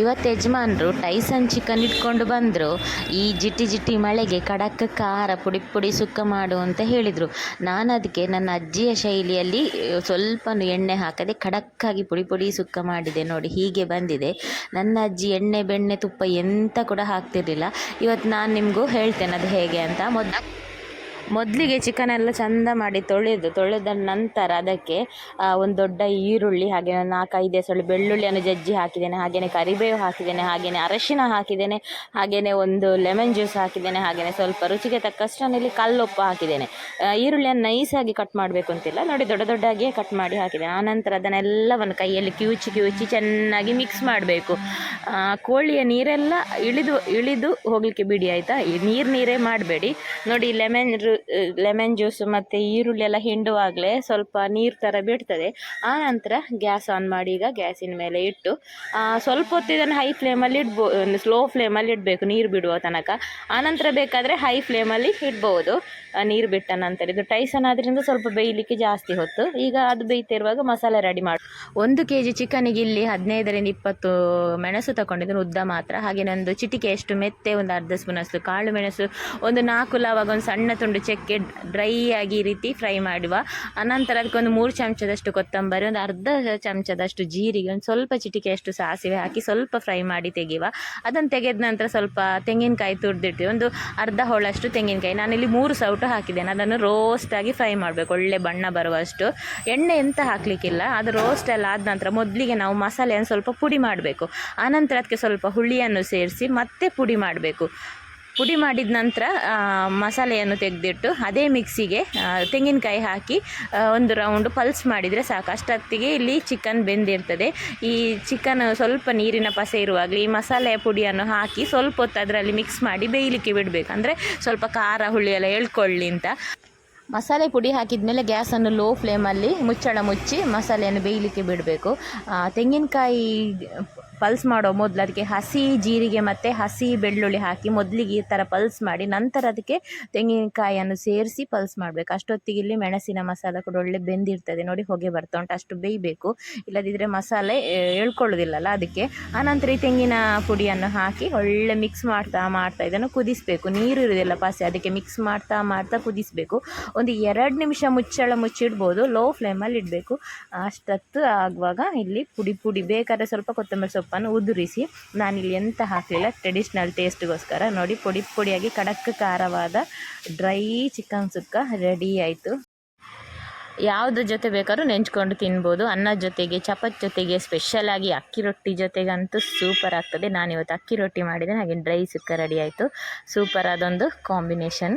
ಇವತ್ತು ಯಜಮಾನರು Tyson chicken ಇಟ್ಕೊಂಡು ಬಂದರು. ಈ ಜಿಟ್ಟಿ ಜಿಟ್ಟಿ ಮಳೆಗೆ ಖಡಕ್ ಖಾರ ಪುಡಿ ಪುಡಿ ಸುಕ್ಕ ಮಾಡು ಅಂತ ಹೇಳಿದರು. ನಾನು ಅದಕ್ಕೆ ನನ್ನ ಅಜ್ಜಿಯ ಶೈಲಿಯಲ್ಲಿ ಸ್ವಲ್ಪ ಎಣ್ಣೆ ಹಾಕದೆ ಖಡಕ್ಕಾಗಿ ಪುಡಿ ಪುಡಿ ಸುಕ್ಕ ಮಾಡಿದೆ ನೋಡಿ, ಹೀಗೆ ಬಂದಿದೆ. ನನ್ನ ಅಜ್ಜಿ ಎಣ್ಣೆ, ಬೆಣ್ಣೆ, ತುಪ್ಪ ಎಂತ ಕೂಡ ಹಾಕ್ತಿರ್ಲಿಲ್ಲ. ಇವತ್ತು ನಾನು ನಿಮಗೂ ಹೇಳ್ತೇನೆ ಅದು ಹೇಗೆ ಅಂತ. ಮೊದ್ ಮೊದಲಿಗೆ ಚಿಕನ್ ಎಲ್ಲ ಚಂದ ಮಾಡಿ ತೊಳೆದು, ತೊಳೆದ ನಂತರ ಅದಕ್ಕೆ ಒಂದು ದೊಡ್ಡ ಈರುಳ್ಳಿ ಹಾಗೆ ನಾಲ್ಕೈದು ಸೊಳ್ಳೆ ಬೆಳ್ಳುಳ್ಳಿಯನ್ನು ಜಜ್ಜಿ ಹಾಕಿದ್ದೇನೆ ಹಾಗೆಯೇ ಕರಿಬೇವು ಹಾಕಿದ್ದೇನೆ ಹಾಗೆಯೇ ಅರಶಿನ ಹಾಕಿದ್ದೇನೆ ಹಾಗೆಯೇ ಒಂದು ಲೆಮನ್ ಜ್ಯೂಸ್ ಹಾಕಿದ್ದೇನೆ ಹಾಗೆಯೇ ಸ್ವಲ್ಪ ರುಚಿಗೆ ತಕ್ಕಷ್ಟು ಇಲ್ಲಿ ಕಲ್ಲುಪ್ಪು ಹಾಕಿದ್ದೇನೆ. ಈರುಳ್ಳಿಯನ್ನು ನೈಸಾಗಿ ಕಟ್ ಮಾಡಬೇಕು ಅಂತಿಲ್ಲ, ನೋಡಿ ದೊಡ್ಡ ದೊಡ್ಡಾಗಿಯೇ ಕಟ್ ಮಾಡಿ ಹಾಕಿದ್ದೇನೆ. ಆನಂತರ ಅದನ್ನೆಲ್ಲವನ್ನು ಕೈಯಲ್ಲಿ ಕಿವುಚಿ ಕಿವುಚಿ ಚೆನ್ನಾಗಿ ಮಿಕ್ಸ್ ಮಾಡಬೇಕು. ಕೋಳಿಯ ನೀರೆಲ್ಲ ಇಳಿದು ಇಳಿದು ಹೋಗಲಿಕ್ಕೆ ಬಿಡಿ ಆಯಿತಾ? ನೀರು ನೀರೇ ಮಾಡಬೇಡಿ. ನೋಡಿ ಲೆಮನ್ ಲೆಮನ್ ಜ್ಯೂಸು ಮತ್ತು ಈರುಳ್ಳಿ ಎಲ್ಲ ಹಿಂಡುವಾಗಲೇ ಸ್ವಲ್ಪ ನೀರು ಥರ ಬಿಡ್ತದೆ. ಆನಂತರ ಗ್ಯಾಸ್ ಆನ್ ಮಾಡಿ ಈಗ ಗ್ಯಾಸಿನ ಮೇಲೆ ಇಟ್ಟು ಆ, ಸ್ವಲ್ಪ ಹೊತ್ತು ಇದನ್ನು ಹೈ ಫ್ಲೇಮಲ್ಲಿ ಇಡ್ಬೋ ಸ್ಲೋ ಫ್ಲೇಮಲ್ಲಿ ಇಡಬೇಕು ನೀರು ಬಿಡುವ ತನಕ. ಆನಂತರ ಬೇಕಾದರೆ ಹೈ ಫ್ಲೇಮಲ್ಲಿ ಇಡ್ಬೋದು ಆ, ನೀರು ಬಿಟ್ಟ ನಂತರ. ಇದು ಟೈಸನ್ ಆದ್ದರಿಂದ ಸ್ವಲ್ಪ ಬೇಯಲಿಕ್ಕೆ ಜಾಸ್ತಿ ಹೊತ್ತು. ಈಗ ಅದು ಬೇಯ್ತಿರುವಾಗ ಮಸಾಲೆ ರೆಡಿ ಮಾಡಿ. ಒಂದು ಕೆ ಜಿ ಚಿಕನಿಗೆ ಇಲ್ಲಿ ಹದಿನೈದರಿಂದ ಇಪ್ಪತ್ತು ಮೆಣಸು ತಗೊಂಡಿದ್ದೀನಿ ಉದ್ದ ಮಾತ್ರ. ಹಾಗೆ ನಂದು ಚಿಟಿಕೆ ಎಷ್ಟು ಮೆತ್ತೆ ಒಂದು ಅರ್ಧ ಸ್ಪೂನ್ ಅಷ್ಟು ಕಾಳು ಮೆಣಸು ಒಂದು ನಾಲ್ಕು ಲಾವಾಗ ಒಂದು ಸಣ್ಣ ತುಂಡು ಚಕ್ಕೆ ಡ್ರೈ ಆಗಿ ಈ ರೀತಿ ಫ್ರೈ ಮಾಡುವ. ಅನಂತರ ಅದಕ್ಕೊಂದು ಮೂರು ಚಮಚದಷ್ಟು ಕೊತ್ತಂಬರಿ, ಒಂದು ಅರ್ಧ ಚಮಚದಷ್ಟು ಜೀರಿಗೆ, ಒಂದು ಸ್ವಲ್ಪ ಚಿಟಿಕೆಯಷ್ಟು ಸಾಸಿವೆ ಹಾಕಿ ಸ್ವಲ್ಪ ಫ್ರೈ ಮಾಡಿ ತೆಗೆಯುವ. ಅದನ್ನು ತೆಗೆದ ನಂತರ ಸ್ವಲ್ಪ ತೆಂಗಿನಕಾಯಿ ತುರಿದಿಡ್ತೀವಿ. ಒಂದು ಅರ್ಧ ಹೋಳಷ್ಟು ತೆಂಗಿನಕಾಯಿ. ನಾನಿಲ್ಲಿ ಮೂರು ಸೌಟು ಹಾಕಿದ್ದೇನೆ. ಅದನ್ನು ರೋಸ್ಟಾಗಿ ಫ್ರೈ ಮಾಡಬೇಕು. ಒಳ್ಳೆ ಬಣ್ಣ ಬರುವಷ್ಟು. ಎಣ್ಣೆ ಎಂತ ಹಾಕಲಿಕ್ಕಿಲ್ಲ. ಅದು ರೋಸ್ಟ್ ಎಲ್ಲ ಆದ ನಂತರ ಮೊದಲಿಗೆ ನಾವು ಮಸಾಲೆಯನ್ನು ಸ್ವಲ್ಪ ಪುಡಿ ಮಾಡಬೇಕು. ಆನಂತರ ಅದಕ್ಕೆ ಸ್ವಲ್ಪ ಹುಳಿಯನ್ನು ಸೇರಿಸಿ ಮತ್ತೆ ಪುಡಿ ಮಾಡಬೇಕು. ಪುಡಿ ಮಾಡಿದ ನಂತರ ಮಸಾಲೆಯನ್ನು ತೆಗೆದಿಟ್ಟು ಅದೇ ಮಿಕ್ಸಿಗೆ ತೆಂಗಿನಕಾಯಿ ಹಾಕಿ ಒಂದು ರೌಂಡ್ ಪಲ್ಸ್ ಮಾಡಿದರೆ ಸಾಕು. ಅಷ್ಟೊತ್ತಿಗೆ ಇಲ್ಲಿ ಚಿಕನ್ ಬೆಂದಿರ್ತದೆ. ಈ ಚಿಕನ್ ಸ್ವಲ್ಪ ನೀರಿನ ಪಸೆ ಇರುವಾಗಲೇ ಈ ಮಸಾಲೆಯ ಪುಡಿಯನ್ನು ಹಾಕಿ ಸ್ವಲ್ಪ ಹೊತ್ತು ಅದರಲ್ಲಿ ಮಿಕ್ಸ್ ಮಾಡಿ ಬೇಯಲಿಕ್ಕೆ ಬಿಡಬೇಕು. ಅಂದರೆ ಸ್ವಲ್ಪ ಖಾರ ಹುಳಿ ಎಲ್ಲ ಎಳ್ಕೊಳ್ಳಿ ಅಂತ. ಮಸಾಲೆ ಪುಡಿ ಹಾಕಿದ ಮೇಲೆ ಗ್ಯಾಸನ್ನು ಲೋ ಫ್ಲೇಮಲ್ಲಿ ಮುಚ್ಚಳ ಮುಚ್ಚಿ ಮಸಾಲೆಯನ್ನು ಬೇಯಲಿಕ್ಕೆ ಬಿಡಬೇಕು. ತೆಂಗಿನಕಾಯಿ ಪಲ್ಸ್ ಮಾಡೋ ಮೊದಲು ಅದಕ್ಕೆ ಹಸಿ ಜೀರಿಗೆ ಮತ್ತು ಹಸಿ ಬೆಳ್ಳುಳ್ಳಿ ಹಾಕಿ ಮೊದಲಿಗೆ ಈ ಥರ ಪಲ್ಸ್ ಮಾಡಿ ನಂತರ ಅದಕ್ಕೆ ತೆಂಗಿನಕಾಯಿಯನ್ನು ಸೇರಿಸಿ ಪಲ್ಸ್ ಮಾಡಬೇಕು. ಅಷ್ಟೊತ್ತಿಗೆ ಇಲ್ಲಿ ಮೆಣಸಿನ ಮಸಾಲ ಕೂಡ ಒಳ್ಳೆ ಬೆಂದಿರ್ತದೆ. ನೋಡಿ ಹೊಗೆ ಬರ್ತಾ ಉಂಟು. ಅಷ್ಟು ಬೇಯಬೇಕು. ಇಲ್ಲದಿದ್ದರೆ ಮಸಾಲೆ ಎಳ್ಕೊಳ್ಳೋದಿಲ್ಲಲ್ಲ ಅದಕ್ಕೆ. ಆನಂತರ ಈ ತೆಂಗಿನ ಪುಡಿಯನ್ನು ಹಾಕಿ ಒಳ್ಳೆ ಮಿಕ್ಸ್ ಮಾಡ್ತಾ ಮಾಡ್ತಾ ಇದನ್ನು ಕುದಿಸಬೇಕು. ನೀರು ಇರೋದಿಲ್ಲ ಪಾಸೆ ಅದಕ್ಕೆ ಮಿಕ್ಸ್ ಮಾಡ್ತಾ ಮಾಡ್ತಾ ಕುದಿಸಬೇಕು. ಒಂದು ಎರಡು ನಿಮಿಷ ಮುಚ್ಚಳ ಮುಚ್ಚಿಡ್ಬೋದು. ಲೋ ಫ್ಲೇಮಲ್ಲಿ ಇಡಬೇಕು. ಅಷ್ಟೊತ್ತು ಆಗುವಾಗ ಇಲ್ಲಿ ಪುಡಿ ಪುಡಿ ಬೇಕಾದ್ರೆ ಸ್ವಲ್ಪ ಕೊತ್ತಂಬರಿ ಸೊಪ್ಪನ್ನು ಉದುರಿಸಿ ನಾನಿಲ್ಲಿ ಎಂತ ಹಾಕಲಿಲ್ಲ ಟ್ರೆಡಿಷ್ನಲ್ ಟೇಸ್ಟ್ಗೋಸ್ಕರ ನೋಡಿ, ಪುಡಿ ಪುಡಿಯಾಗಿ ಖಡಕ್ ಖಾರವಾದ ಡ್ರೈ ಚಿಕನ್ ಸುಕ್ಕ ರೆಡಿ ಆಯಿತು. ಯಾವುದ್ರ ಜೊತೆ ಬೇಕಾದ್ರೂ ನೆಂಚ್ಕೊಂಡು ತಿನ್ಬೋದು. ಅನ್ನ ಜೊತೆಗೆ, ಚಪಾತಿ ಜೊತೆಗೆ ಸ್ಪೆಷಲಾಗಿ ಅಕ್ಕಿ ರೊಟ್ಟಿ ಜೊತೆಗಂತೂ ಸೂಪರ್ ಆಗ್ತದೆ. ನಾನಿವತ್ತು ಅಕ್ಕಿ ರೊಟ್ಟಿ ಮಾಡಿದೆ, ಹಾಗೆ ಡ್ರೈ ಸುಕ್ಕ ರೆಡಿ ಆಯಿತು. ಸೂಪರ್ ಅದೊಂದು ಕಾಂಬಿನೇಷನ್